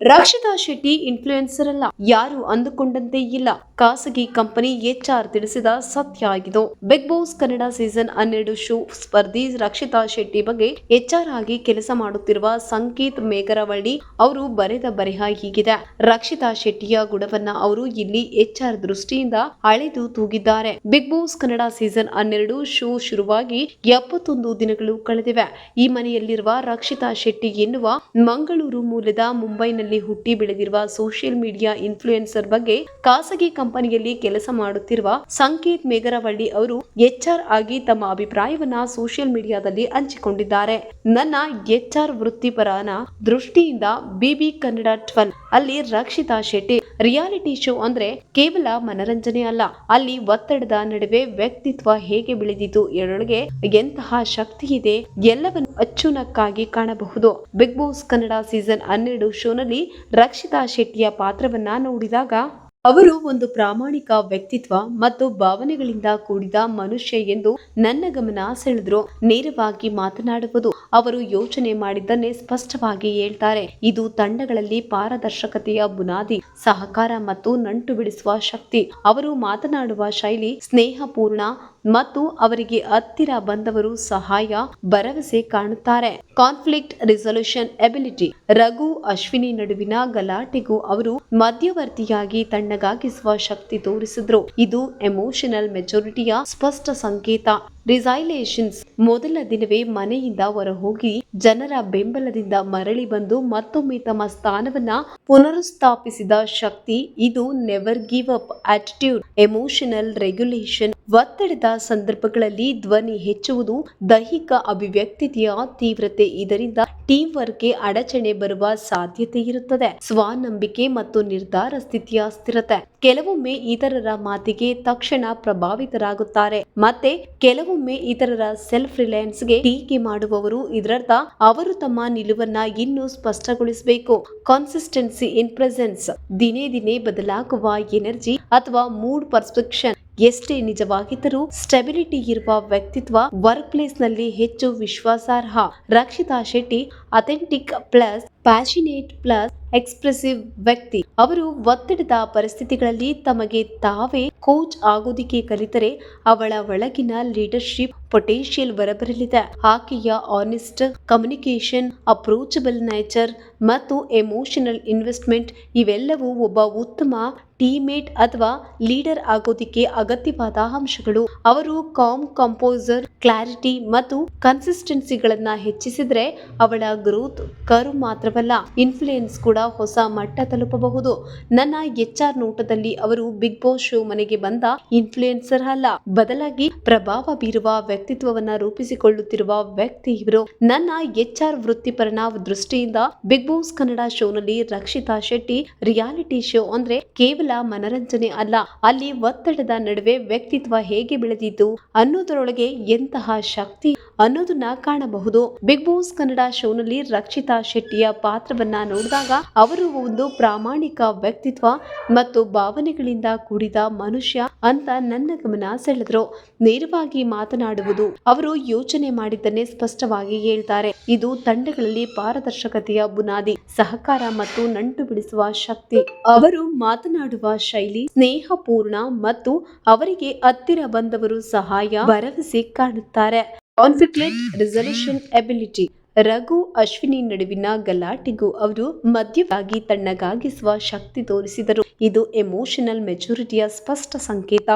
Rakshita Shetty influencer ಅಲ್ಲ. ಯಾರು ಅಂದುಕೊಂಡಂತೆ ಇಲ್ಲ. ಖಾಸಗಿ ಕಂಪನಿ ಎಚ್ ಆರ್ ತಿಳಿಸಿದ ಸತ್ಯ ಆಗಿದ್ದು, ಬಿಗ್ ಬಾಸ್ ಕನ್ನಡ ಸೀಸನ್ ಹನ್ನೆರಡು ಶೋ ಸ್ಪರ್ಧಿ ರಕ್ಷಿತಾ ಶೆಟ್ಟಿ ಬಗ್ಗೆ ಎಚ್ಆರ್ ಆಗಿ ಕೆಲಸ ಮಾಡುತ್ತಿರುವ ಸಂಕೇತ್ ಮೇಘರವಳ್ಳಿ ಅವರು ಬರೆದ ಬರೆಹ ಹೀಗಿದೆ. ರಕ್ಷಿತಾ ಶೆಟ್ಟಿಯ ಗುಣವನ್ನ ಅವರು ಇಲ್ಲಿ ಎಚ್ಆರ್ ದೃಷ್ಟಿಯಿಂದ ಅಳೆದು ತೂಗಿದ್ದಾರೆ. ಬಿಗ್ ಬಾಸ್ ಕನ್ನಡ ಸೀಸನ್ ಹನ್ನೆರಡು ಶೋ ಶುರುವಾಗಿ ಎಪ್ಪತ್ತೊಂದು ದಿನಗಳು ಕಳೆದಿವೆ. ಈ ಮನೆಯಲ್ಲಿರುವ ರಕ್ಷಿತಾ ಶೆಟ್ಟಿ ಎನ್ನುವ ಮಂಗಳೂರು ಮೂಲದ ಮುಂಬೈನಲ್ಲಿ ಹುಟ್ಟಿ ಬೆಳೆದಿರುವ ಸೋಷಿಯಲ್ ಮೀಡಿಯಾ ಇನ್ಫ್ಲೂಯೆನ್ಸರ್ ಬಗ್ಗೆ ಖಾಸಗಿ ಕಂಪನಿಯಲ್ಲಿ ಕೆಲಸ ಮಾಡುತ್ತಿರುವ ಸಂಕೇತ್ ಮೇಗರವಳ್ಳಿ ಅವರು ಎಚ್ಆರ್ ಆಗಿ ತಮ್ಮ ಅಭಿಪ್ರಾಯವನ್ನ ಸೋಷಿಯಲ್ ಮೀಡಿಯಾದಲ್ಲಿ ಹಂಚಿಕೊಂಡಿದ್ದಾರೆ. ನನ್ನ ಎಚ್ಆರ್ ವೃತ್ತಿಪರನ ದೃಷ್ಟಿಯಿಂದ ಬಿಬಿ ಕನ್ನಡ ಟ್ವೆಲ್ ಅಲ್ಲಿ ರಕ್ಷಿತಾ ಶೆಟ್ಟಿ. ರಿಯಾಲಿಟಿ ಶೋ ಅಂದ್ರೆ ಕೇವಲ ಮನರಂಜನೆ ಅಲ್ಲ, ಅಲ್ಲಿ ಒತ್ತಡದ ನಡುವೆ ವ್ಯಕ್ತಿತ್ವ ಹೇಗೆ ಬೆಳೆದಿತು ಎರೊಳಗೆ ಎಂತಹ ಶಕ್ತಿ ಇದೆ ಎಲ್ಲವನ್ನು ಅಚ್ಚುನಕ್ಕಾಗಿ ಕಾಣಬಹುದು. ಬಿಗ್ ಬಾಸ್ ಕನ್ನಡ ಸೀಸನ್ ಹನ್ನೆರಡು ಶೋನಲ್ಲಿ ರಕ್ಷಿತಾ ಶೆಟ್ಟಿಯ ಪಾತ್ರವನ್ನ ನೋಡಿದಾಗ, ಅವರು ಒಂದು ಪ್ರಾಮಾಣಿಕ ವ್ಯಕ್ತಿತ್ವ ಮತ್ತು ಭಾವನೆಗಳಿಂದ ಕೂಡಿದ ಮನುಷ್ಯ ಎಂದು ನನ್ನ ಗಮನ ಸೆಳೆದ್ರು. ನೇರವಾಗಿ ಮಾತನಾಡುವುದು ಅವರು ಯೋಚನೆ ಮಾಡಿದ್ದನ್ನೇ ಸ್ಪಷ್ಟವಾಗಿ ಹೇಳ್ತಾರೆ. ಇದು ತಂಡಗಳಲ್ಲಿ ಪಾರದರ್ಶಕತೆಯ ಬುನಾದಿ, ಸಹಕಾರ ಮತ್ತು ನಂಟು ಬಿಡಿಸುವ ಶಕ್ತಿ. ಅವರು ಮಾತನಾಡುವ ಶೈಲಿ ಸ್ನೇಹಪೂರ್ಣ ಮತ್ತು ಅವರಿಗೆ ಹತ್ತಿರ ಬಂದವರು ಸಹಾಯ, ಭರವಸೆ ಕಾಣುತ್ತಾರೆ. Conflict resolution ability. Raghu Ashwini ನಡುವಿನ ಗಲಾಟೆಗೂ ಅವರು ಮಧ್ಯವರ್ತಿಯಾಗಿ ತಣ್ಣಗಾಗಿಸುವ ಶಕ್ತಿ ತೋರಿಸಿದ್ರು. ಇದು ಎಮೋಷನಲ್ ಮೆಚುರಿಟಿಯ ಸ್ಪಷ್ಟ ಸಂಕೇತ. ರಿಸೈಲೇಷನ್ಸ್ ಮೊದಲ ದಿನವೇ ಮನೆಯಿಂದ ಹೊರಹೋಗಿ ಜನರ ಬೆಂಬಲದಿಂದ ಮರಳಿ ಬಂದು ಮತ್ತೊಮ್ಮೆ ತಮ್ಮ ಸ್ಥಾನವನ್ನ ಪುನರುಸ್ಥಾಪಿಸಿದ ಶಕ್ತಿ. ಇದು never give up attitude emotional regulation ಒತ್ತಡದ ಸಂದರ್ಭಗಳಲ್ಲಿ ಧ್ವನಿ ಹೆಚ್ಚುವುದು ದೈಹಿಕ ಅಭಿವ್ಯಕ್ತಿಯ ತೀವ್ರತೆ. ಇದರಿಂದ ಟೀಮ್ ವರ್ಕ್ಗೆ ಅಡಚಣೆ ಬರುವ ಸಾಧ್ಯತೆ ಇರುತ್ತದೆ. ಸ್ವಾನಂಬಿಕೆ ಮತ್ತು ನಿರ್ಧಾರ ಸ್ಥಿತಿಯ ಸ್ಥಿರತೆ. ಕೆಲವೊಮ್ಮೆ ಇತರರ ಮಾತಿಗೆ ತಕ್ಷಣ ಪ್ರಭಾವಿತರಾಗುತ್ತಾರೆ. ಮತ್ತೆ ಕೆಲವೊಮ್ಮೆ ಇತರರ ಸೆಲ್ಫ್ ರಿಲಯನ್ಸ್ಗೆ ಟೀಕೆ ಮಾಡುವವರು. ಇದರರ್ಥ, ಅವರು ತಮ್ಮ ನಿಲುವನ್ನ ಇನ್ನೂ ಸ್ಪಷ್ಟಗೊಳಿಸಬೇಕು. ಕಾನ್ಸಿಸ್ಟೆನ್ಸಿ ಇನ್ ಪ್ರೆಸೆನ್ಸ್ ದಿನೇ ದಿನೇ ಬದಲಾಗುವ ಎನರ್ಜಿ ಅಥವಾ ಮೂಡ್ ಪರ್ಸ್ಪೆಕ್ಷನ್ ಎಷ್ಟೇ ನಿಜವಾಗಿದ್ದರೂ ಸ್ಟೆಬಿಲಿಟಿ ಇರುವ ವ್ಯಕ್ತಿತ್ವ ವರ್ಕ್ ಪ್ಲೇಸ್ನಲ್ಲಿ ಹೆಚ್ಚು ವಿಶ್ವಾಸಾರ್ಹ. Rakshita Shetty, authentic plus passionate plus, expressive ವ್ಯಕ್ತಿ. ಅವರು ಒತ್ತಡದ ಪರಿಸ್ಥಿತಿಗಳಲ್ಲಿ ತಮಗೆ ತಾವೇ ಕೋಚ್ ಆಗೋದಿಕ್ಕೆ ಕಲಿತರೆ ಅವಳ ಒಳಗಿನ ಲೀಡರ್ಶಿಪ್ ಪೊಟೆನ್ಷಿಯಲ್ ಹೊರಬರಲಿದೆ ಆಕೆಯ ಆನೆಸ್ಟ್ ಕಮ್ಯುನಿಕೇಶನ್ ಅಪ್ರೋಚಬಲ್ ನೇಚರ್ ಮತ್ತು ಎಮೋಷನಲ್ ಇನ್ವೆಸ್ಟ್ಮೆಂಟ್ ಇವೆಲ್ಲವೂ ಒಬ್ಬ ಉತ್ತಮ ಟೀಮೇಟ್ ಅಥವಾ ಲೀಡರ್ ಆಗೋದಿಕ್ಕೆ ಅಗತ್ಯವಾದ ಅಂಶಗಳು. ಅವರು ಕಾಮ್ ಕಂಪೋಸರ್, ಕ್ಲಾರಿಟಿ ಮತ್ತು ಕನ್ಸಿಸ್ಟೆನ್ಸಿಗಳನ್ನ ಹೆಚ್ಚಿಸಿದ್ರೆ ಅವಳ ಗ್ರೋತ್ ಕರು ಮಾತ್ರವಲ್ಲ, ಇನ್ಫ್ಲೂಯೆನ್ಸ್ ಕೂಡ ಹೊಸ ಮಟ್ಟ ತಲುಪಬಹುದು. ನನ್ನ ಎಚ್ ಆರ್ ನೋಟದಲ್ಲಿ ಅವರು ಬಿಗ್ ಬಾಸ್ ಶೋ ಮನೆಗೆ ಬಂದ ಇನ್ಫ್ಲೂಯೆನ್ಸರ್ ಅಲ್ಲ. ಬದಲಾಗಿ ಪ್ರಭಾವ ಬೀರುವ ವ್ಯಕ್ತಿತ್ವವನ್ನ ರೂಪಿಸಿಕೊಳ್ಳುತ್ತಿರುವ ವ್ಯಕ್ತಿ ಇವರು. ನನ್ನ ಎಚ್ ಆರ್ ವೃತ್ತಿಪರನ ದೃಷ್ಟಿಯಿಂದ ಬಿಗ್ ಬಾಸ್ ಕನ್ನಡ ಶೋನಲ್ಲಿ ರಕ್ಷಿತಾ ಶೆಟ್ಟಿ, ರಿಯಾಲಿಟಿ ಶೋ ಅಂದ್ರೆ ಕೇವಲ ಮನರಂಜನೆ ಅಲ್ಲ ಅಲ್ಲಿ ಒತ್ತಡದ ನಡುವೆ ವ್ಯಕ್ತಿತ್ವ ಹೇಗೆ ಬೆಳೆದಿತ್ತು ಅನ್ನೋದರೊಳಗೆ ಎಂತಹ ಶಕ್ತಿ ಅನ್ನೋದನ್ನ ಕಾಣಬಹುದು. ಬಿಗ್ ಬಾಸ್ ಕನ್ನಡ ಶೋನಲ್ಲಿ ರಕ್ಷಿತಾ ಶೆಟ್ಟಿಯ ಪಾತ್ರವನ್ನ ನೋಡಿದಾಗ ಅವರು ಒಂದು ಪ್ರಾಮಾಣಿಕ ವ್ಯಕ್ತಿತ್ವ ಮತ್ತು ಭಾವನೆಗಳಿಂದ ಕೂಡಿದ ಮನುಷ್ಯ ಅಂತ ನನ್ನ ಗಮನ ಸೆಳೆದ್ರು. ನೇರವಾಗಿ ಮಾತನಾಡುವುದು ಅವರು ಯೋಚನೆ ಮಾಡಿದ್ದನ್ನೇ ಸ್ಪಷ್ಟವಾಗಿ ಹೇಳ್ತಾರೆ. ಇದು ತಂಡಗಳಲ್ಲಿ ಪಾರದರ್ಶಕತೆಯ ಬುನಾದಿ, ಸಹಕಾರ ಮತ್ತು ನಂಟು ಬಿಡಿಸುವ ಶಕ್ತಿ. ಅವರು ಮಾತನಾಡುವ ಶೈಲಿ ಸ್ನೇಹಪೂರ್ಣ ಮತ್ತು ಅವರಿಗೆ ಹತ್ತಿರ ಬಂದವರು ಸಹಾಯ, ಭರವಸೆ ಕಾಣುತ್ತಾರೆ. Conflict resolution ability Raghu Ashwini ನಡುವಿನ ಗಲಾಟೆಗೂ ಅವರು ಮಧ್ಯವಾಗಿ ತಣ್ಣಗಾಗಿಸುವ ಶಕ್ತಿ ತೋರಿಸಿದರು. ಇದು ಎಮೋಷನಲ್ ಮೆಚುರಿಟಿಯ ಸ್ಪಷ್ಟ ಸಂಕೇತ.